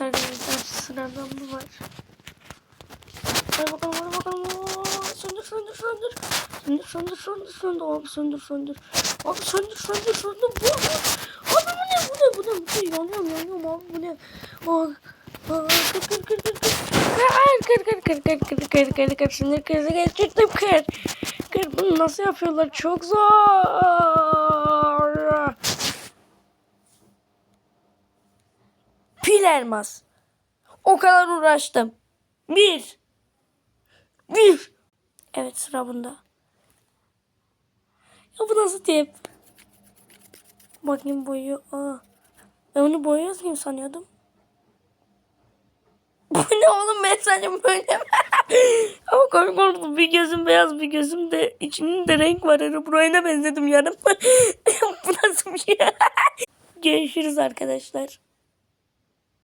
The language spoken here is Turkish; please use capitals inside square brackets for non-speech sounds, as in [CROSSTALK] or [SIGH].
Evet arkadaşlar sınavdan bu var. Hadi bakalım hadi bakalım. Oo, söndür söndür söndür. Söndür söndür söndür söndür. Abi söndür söndür. Abi söndür söndür söndür. Bu ne? Abi bu ne? Bu ne? Bu ne? Bu ne? Yanıyorum yanıyorum abi bu ne? Bak. Kır kır kır kır kır. Kır kır kır kır kır kır kır kır. Sinir krizi geçirdim kır. Kır bunu nasıl yapıyorlar? Çok zor. Pil elmas. O kadar uğraştım. Bir. Bir. Evet sıra bunda. Ya bu nasıl tip? Bakayım boyuyor. Aa. Ben onu boyuyoruz gibi sanıyordum. [LAUGHS] Bu ne oğlum ben sadece böyle mi? [LAUGHS] Ama komik oldu. Bir gözüm beyaz bir gözüm de içinde renk var. Buraya benzedim yarım. [LAUGHS] bu nasıl bir şey? Görüşürüz arkadaşlar.